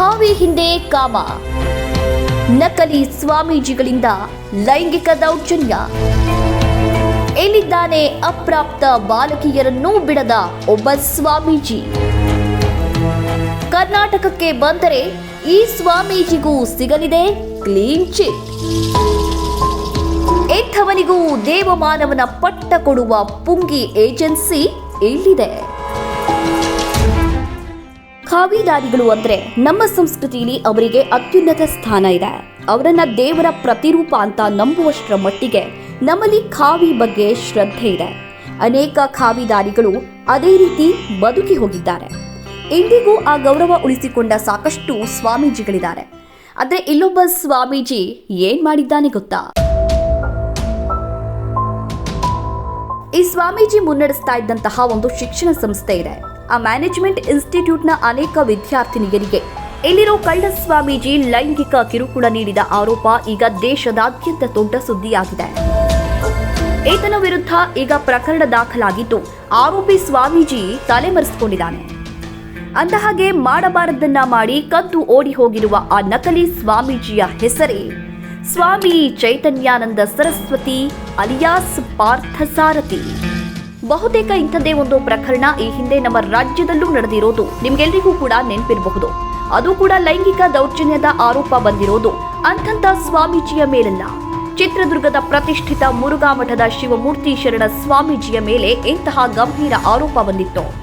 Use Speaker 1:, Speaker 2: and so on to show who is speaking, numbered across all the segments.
Speaker 1: ಸ್ವಾಮಿ ಹಿಂದೆ ಕಾಮ. ನಕಲಿ ಸ್ವಾಮೀಜಿಗಳಿಂದ ಲೈಂಗಿಕ ದೌರ್ಜನ್ಯ. ಎಲ್ಲಿದ್ದಾನೆ ಅಪ್ರಾಪ್ತ ಬಾಲಕಿಯರನ್ನೂ ಬಿಡದ ಒಬ್ಬ ಸ್ವಾಮೀಜಿ. ಕರ್ನಾಟಕಕ್ಕೆ ಬಂದರೆ ಈ ಸ್ವಾಮೀಜಿಗೂ ಸಿಗಲಿದೆ ಕ್ಲೀನ್ ಚಿಟ್. ಎಂಥವನಿಗೂ ದೇವಮಾನವನ ಪಟ್ಟ ಕೊಡುವ ಪುಂಗಿ ಏಜೆನ್ಸಿ ಇಲ್ಲಿದೆ ಖಾವಿದಾರಿಗಳು ಅಂದ್ರೆ ನಮ್ಮ ಸಂಸ್ಕೃತಿಯಲ್ಲಿ ಅವರಿಗೆ ಅತ್ಯುನ್ನತ ಸ್ಥಾನ ಇದೆ. ಅವರನ್ನ ದೇವರ ಪ್ರತಿರೂಪ ಅಂತ ನಂಬುವಷ್ಟರ ಮಟ್ಟಿಗೆ ನಮ್ಮಲ್ಲಿ ಖಾವಿ ಬಗ್ಗೆ ಶ್ರದ್ಧೆ ಇದೆ. ಅನೇಕ ಖಾವಿದಾರಿಗಳು ಅದೇ ರೀತಿ ಬದುಕಿ ಹೋಗಿದ್ದಾರೆ. ಇಂದಿಗೂ ಆ ಗೌರವ ಉಳಿಸಿಕೊಂಡ ಸಾಕಷ್ಟು ಸ್ವಾಮೀಜಿಗಳಿದ್ದಾರೆ. ಆದ್ರೆ ಇಲ್ಲೊಬ್ಬ ಸ್ವಾಮೀಜಿ ಏನ್ ಮಾಡಿದ್ದಾನೆ ಗೊತ್ತಾ? ಈ ಸ್ವಾಮೀಜಿ ಮುನ್ನಡೆಸ್ತಾ ಇದ್ದಂತಹ ಒಂದು ಶಿಕ್ಷಣ ಸಂಸ್ಥೆ ಇದೆ. ಆ ಮ್ಯಾನೇಜ್ಮೆಂಟ್ ಇನ್ಸ್ಟಿಟ್ಯೂಟ್ನ ಅನೇಕ ವಿದ್ಯಾರ್ಥಿನಿಯರಿಗೆ. ಇಲ್ಲಿರೋ ಕಳ್ಳ ಸ್ವಾಮೀಜಿ ಲೈಂಗಿಕ ಕಿರುಕುಳ ನೀಡಿದ ಆರೋಪ ಈಗ ದೇಶದಾದ್ಯಂತ ದೊಡ್ಡ ಸುದ್ದಿಯಾಗಿದೆ. ಈತನ ವಿರುದ್ಧ ಈಗ ಪ್ರಕರಣ ದಾಖಲಾಗಿದ್ದು, ಆರೋಪಿ ಸ್ವಾಮೀಜಿ ತಲೆಮರೆಸಿಕೊಂಡಿದ್ದಾನೆ. ಅಂದಹಾಗೆ ಮಾಡಬಾರದನ್ನ ಮಾಡಿ ಕದ್ದು ಓಡಿ ಹೋಗಿರುವ ಆ ನಕಲಿ ಸ್ವಾಮೀಜಿಯ ಹೆಸರೇ ಸ್ವಾಮಿ ಚೈತನ್ಯಾನಂದ ಸರಸ್ವತಿ ಅಲಿಯಾಸ್ ಪಾರ್ಥಸಾರಥಿ. ಬಹುತೇಕ ಇಂಥದ್ದೇ ಒಂದು ಪ್ರಕರಣ ಈ ಹಿಂದೆ ನಮ್ಮ ರಾಜ್ಯದಲ್ಲೂ ನಡೆದಿರೋದು. ನಿಮ್ಗೆಲ್ರಿಗೂ ಕೂಡ ನೆನಪಿರಬಹುದು. ಅದು ಕೂಡ ಲೈಂಗಿಕ ದೌರ್ಜನ್ಯದ ಆರೋಪ ಬಂದಿರೋದು. ಅಂಥಂತ ಸ್ವಾಮೀಜಿಯ ಮೇಲಲ್ಲ. ಚಿತ್ರದುರ್ಗದ ಪ್ರತಿಷ್ಠಿತ ಮುರುಘಾ ಮಠದ ಶಿವಮೂರ್ತಿ ಶರಣ ಸ್ವಾಮೀಜಿಯ ಮೇಲೆ ಇಂತಹ ಗಂಭೀರ ಆರೋಪ ಬಂದಿತ್ತು.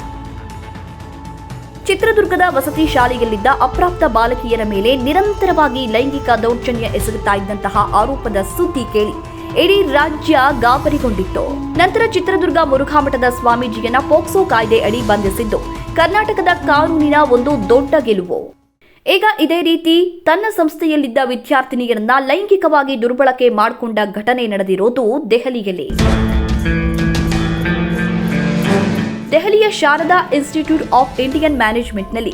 Speaker 1: ಚಿತ್ರದುರ್ಗದ ವಸತಿ ಶಾಲೆಯಲ್ಲಿದ್ದ ಅಪ್ರಾಪ್ತ ಬಾಲಕಿಯರ ಮೇಲೆ ನಿರಂತರವಾಗಿ ಲೈಂಗಿಕ ದೌರ್ಜನ್ಯ ಎಸಗುತ್ತಾ ಇದ್ದಂತಹ ಆರೋಪದ ಸುದ್ದಿ ಕೇಳಿ. ಇಡೀ ರಾಜ್ಯ ಗಾಬರಿಗೊಂಡಿತ್ತು. ನಂತರ ಚಿತ್ರದುರ್ಗ ಮುರುಘಾಮಠದ ಸ್ವಾಮೀಜಿಯನ್ನ ಪೋಕ್ಸೋ ಕಾಯ್ದೆ ಅಡಿ ಬಂಧಿಸಿದ್ದು. ಕರ್ನಾಟಕದ ಕಾನೂನಿನ ಒಂದು ದೊಡ್ಡ ಗೆಲುವು. ಈಗ ಇದೇ ರೀತಿ ತನ್ನ ಸಂಸ್ಥೆಯಲ್ಲಿದ್ದ ವಿದ್ಯಾರ್ಥಿನಿಯರನ್ನ ಲೈಂಗಿಕವಾಗಿ ದುರ್ಬಳಕೆ ಮಾಡಿಕೊಂಡ ಘಟನೆ ನಡೆದಿರೋದು ದೆಹಲಿಯಲ್ಲಿ. ದೆಹಲಿಯ ಶಾರದಾ ಇನ್ಸ್ಟಿಟ್ಯೂಟ್ ಆಫ್ ಇಂಡಿಯನ್ ಮ್ಯಾನೇಜ್ಮೆಂಟ್ನಲ್ಲಿ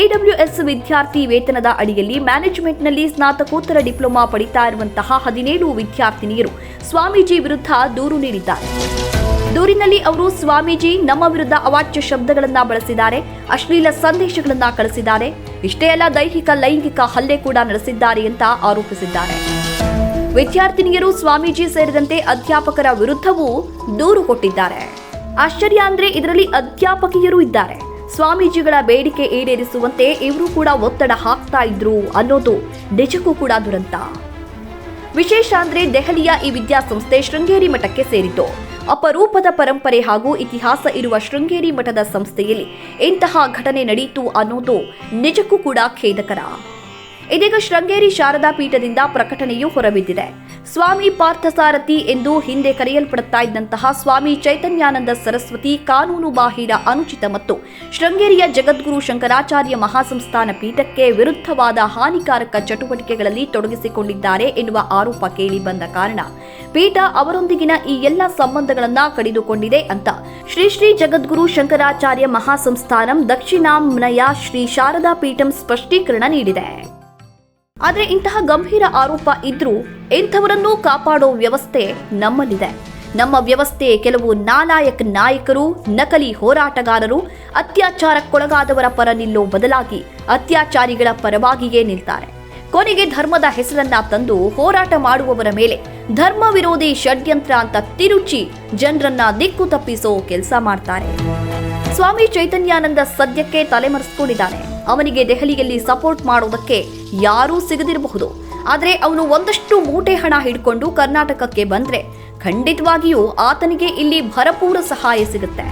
Speaker 1: ಎಡಬ್ಲ್ಯೂಎಸ್ ವಿದ್ಯಾರ್ಥಿ ವೇತನದ ಅಡಿಯಲ್ಲಿ ಮ್ಯಾನೇಜ್ಮೆಂಟ್ನಲ್ಲಿ ಸ್ನಾತಕೋತ್ತರ ಡಿಪ್ಲೊಮಾ ಪಡಿತಾ ಇರುವಂತಹ ಹದಿನೇಳು ವಿದ್ಯಾರ್ಥಿನಿಯರು ಸ್ವಾಮೀಜಿ ವಿರುದ್ಧ ದೂರು ನೀಡಿದ್ದಾರೆ. ದೂರಿನಲ್ಲಿ ಅವರು ಸ್ವಾಮೀಜಿ ನಮ್ಮ ವಿರುದ್ಧ ಅವಾಚ್ಯ ಶಬ್ದಗಳನ್ನ ಬಳಸಿದ್ದಾರೆ, ಅಶ್ಲೀಲ ಸಂದೇಶಗಳನ್ನ ಕಳಿಸಿದ್ದಾರೆ. ಇಷ್ಟೇ ಅಲ್ಲ, ದೈಹಿಕ, ಲೈಂಗಿಕ ಹಲ್ಲೆ ಕೂಡ ನಡೆಸಿದ್ದಾರೆ ಅಂತ ಆರೋಪಿಸಿದ್ದಾರೆ. ವಿದ್ಯಾರ್ಥಿನಿಯರು ಸ್ವಾಮೀಜಿ ಸೇರಿದಂತೆ ಅಧ್ಯಾಪಕರ ವಿರುದ್ಧವೂ ದೂರು ಕೊಟ್ಟಿದ್ದಾರೆ. ಆಶ್ಚರ್ಯ ಅಂದ್ರೆ ಇದರಲ್ಲಿ ಅಧ್ಯಾಪಕಿಯರು ಇದ್ದಾರೆ. ಸ್ವಾಮೀಜಿಗಳ ಬೇಡಿಕೆ ಈಡೇರಿಸುವಂತೆ ಇವರು ಕೂಡ ಒತ್ತಡ ಹಾಕ್ತಾ ಇದ್ರು ಅನ್ನೋದು ನಿಜಕ್ಕೂ ಕೂಡ ದುರಂತ. ವಿಶೇಷ ಅಂದ್ರೆ ದೆಹಲಿಯ ಈ ವಿದ್ಯಾಸಂಸ್ಥೆ ಶೃಂಗೇರಿ ಮಠಕ್ಕೆ ಸೇರಿತು ಅಪರೂಪದ ಪರಂಪರೆ ಹಾಗೂ ಇತಿಹಾಸ ಇರುವ ಶೃಂಗೇರಿ ಮಠದ ಸಂಸ್ಥೆಯಲ್ಲಿ ಇಂತಹ ಘಟನೆ ನಡೆಯಿತು ಅನ್ನೋದು ನಿಜಕ್ಕೂ ಕೂಡ ಖೇದಕರ. ಇದೀಗ ಶೃಂಗೇರಿ ಶಾರದಾ ಪೀಠದಿಂದ ಪ್ರಕಟಣೆಯೂ ಹೊರಬಿದ್ದಿದೆ. ಸ್ವಾಮಿ ಪಾರ್ಥಸಾರಥಿ ಎಂದು ಹಿಂದೆ ಕರೆಯಲ್ಪಡುತ್ತಾ ಇದ್ದಂತಹ ಸ್ವಾಮಿ ಚೈತನ್ಯಾನಂದ ಸರಸ್ವತಿ ಕಾನೂನು ಬಾಹಿರ ಅನುಚಿತ ಮತ್ತು ಶೃಂಗೇರಿಯ ಜಗದ್ಗುರು ಶಂಕರಾಚಾರ್ಯ ಮಹಾಸಂಸ್ಥಾನ ಪೀಠಕ್ಕೆ ವಿರುದ್ಧವಾದ ಹಾನಿಕಾರಕ ಚಟುವಟಿಕೆಗಳಲ್ಲಿ ತೊಡಗಿಸಿಕೊಂಡಿದ್ದಾರೆ ಎನ್ನುವ ಆರೋಪ ಕೇಳಿ ಬಂದ ಕಾರಣ ಪೀಠ ಅವರೊಂದಿಗಿನ ಈ ಎಲ್ಲ ಸಂಬಂಧಗಳನ್ನ ಕಡಿದುಕೊಂಡಿದೆ ಅಂತ ಶ್ರೀ ಶ್ರೀ ಜಗದ್ಗುರು ಶಂಕರಾಚಾರ್ಯ ಮಹಾಸಂಸ್ಥಾನಂ ದಕ್ಷಿಣಾಮ್ನಯ ಶ್ರೀ ಶಾರದಾ ಪೀಠಂ ಸ್ಪಷ್ಟೀಕರಣ ನೀಡಿದೆ. ಆದರೆ ಇಂತಹ ಗಂಭೀರ ಆರೋಪ ಇದ್ರೂ ಇಂಥವರನ್ನು ಕಾಪಾಡೋ ವ್ಯವಸ್ಥೆ ನಮ್ಮಲ್ಲಿದೆ. ನಮ್ಮ ವ್ಯವಸ್ಥೆ ಕೆಲವು ನಾಲಾಯಕ ನಾಯಕರು, ನಕಲಿ ಹೋರಾಟಗಾರರು, ಅತ್ಯಾಚಾರಕ್ಕೊಳಗಾದವರ ಪರ ನಿಲ್ಲೋ ಬದಲಾಗಿ ಅತ್ಯಾಚಾರಿಗಳ ಪರವಾಗಿಯೇ ನಿಲ್ತಾರೆ. ಕೊನೆಗೆ ಧರ್ಮದ ಹೆಸರನ್ನ ತಂದು ಹೋರಾಟ ಮಾಡುವವರ ಮೇಲೆ ಧರ್ಮ ವಿರೋಧಿ ಷಡ್ಯಂತ್ರ ಅಂತ ತಿರುಚಿ ಜನರನ್ನ ದಿಕ್ಕು ತಪ್ಪಿಸೋ ಕೆಲಸ ಮಾಡ್ತಾರೆ. ಸ್ವಾಮಿ ಚೈತನ್ಯಾನಂದ ಸದ್ಯಕ್ಕೆ ತಲೆಮರೆಸಿಕೊಂಡಿದ್ದಾನೆ. ಅವನಿಗೆ ದೆಹಲಿಯಲ್ಲಿ ಸಪೋರ್ಟ್ ಮಾಡೋದಕ್ಕೆ ಯಾರೂ ಸಿಗದಿರಬಹುದು. ಆದರೆ ಅವನು ಒಂದಷ್ಟು ಮೂಟೆ ಹಣ ಹಿಡ್ಕೊಂಡು ಕರ್ನಾಟಕಕ್ಕೆ ಬಂದ್ರೆ ಖಂಡಿತವಾಗಿಯೂ ಆತನಿಗೆ ಇಲ್ಲಿ ಭರಪೂರ ಸಹಾಯ ಸಿಗುತ್ತೆ.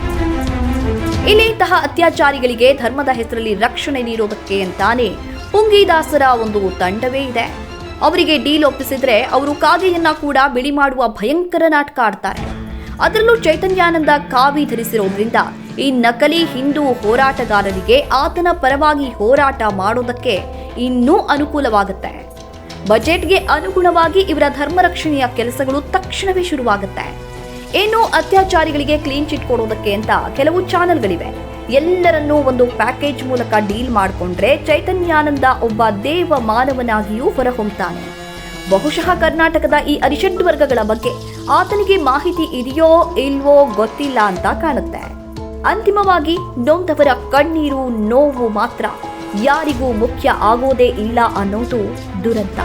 Speaker 1: ಇಲ್ಲಿ ಇಂತಹ ಅತ್ಯಾಚಾರಿಗಳಿಗೆ ಧರ್ಮದ ಹೆಸರಲ್ಲಿ ರಕ್ಷಣೆ ನೀಡೋದಕ್ಕೆ ಅಂತಾನೆ ಪುಂಗಿದಾಸರ ಒಂದು ತಂಡವೇ ಇದೆ. ಅವರಿಗೆ ಡೀಲ್ ಒಪ್ಪಿಸಿದ್ರೆ ಅವರು ಕಾಗೆಯನ್ನ ಕೂಡ ಬಿಳಿ ಮಾಡುವ ಭಯಂಕರ ನಾಟಕ ಆಡ್ತಾರೆ. ಅದರಲ್ಲೂ ಚೈತನ್ಯಾನಂದ ಕಾವಿ ಧರಿಸಿರೋದ್ರಿಂದ ಈ ನಕಲಿ ಹಿಂದೂ ಹೋರಾಟಗಾರರಿಗೆ ಆತನ ಪರವಾಗಿ ಹೋರಾಟ ಮಾಡೋದಕ್ಕೆ ಇನ್ನೂ ಅನುಕೂಲವಾಗುತ್ತೆ. ಬಜೆಟ್ಗೆ ಅನುಗುಣವಾಗಿ ಇವರ ಧರ್ಮ ರಕ್ಷಣೆಯ ಕೆಲಸಗಳು ತಕ್ಷಣವೇ ಶುರುವಾಗುತ್ತೆ. ಏನು ಅತ್ಯಾಚಾರಿಗಳಿಗೆ ಕ್ಲೀನ್ ಚಿಟ್ ಕೊಡೋದಕ್ಕೆ ಅಂತ ಕೆಲವು ಚಾನೆಲ್ಗಳಿವೆ. ಎಲ್ಲರನ್ನೂ ಒಂದು ಪ್ಯಾಕೇಜ್ ಮೂಲಕ ಡೀಲ್ ಮಾಡಿಕೊಂಡ್ರೆ ಚೈತನ್ಯಾನಂದ ಒಬ್ಬ ದೇವ ಮಾನವನಾಗಿಯೂ ಹೊರಹೊಮ್ತಾನೆ. ಬಹುಶಃ ಕರ್ನಾಟಕದ ಈ ಅರಿಷಡ್ ವರ್ಗಗಳ ಬಗ್ಗೆ ಆತನಿಗೆ ಮಾಹಿತಿ ಇದೆಯೋ ಇಲ್ವೋ ಗೊತ್ತಿಲ್ಲ ಅಂತ ಕಾಣುತ್ತೆ. ಅಂತಿಮವಾಗಿ ನೊಂದವರ ಕಣ್ಣೀರು ನೋವು ಮಾತ್ರ. ಯಾರಿಗೂ ಮುಖ್ಯ ಆಗೋದೇ ಇಲ್ಲ ಅನ್ನೋದು ದುರಂತ.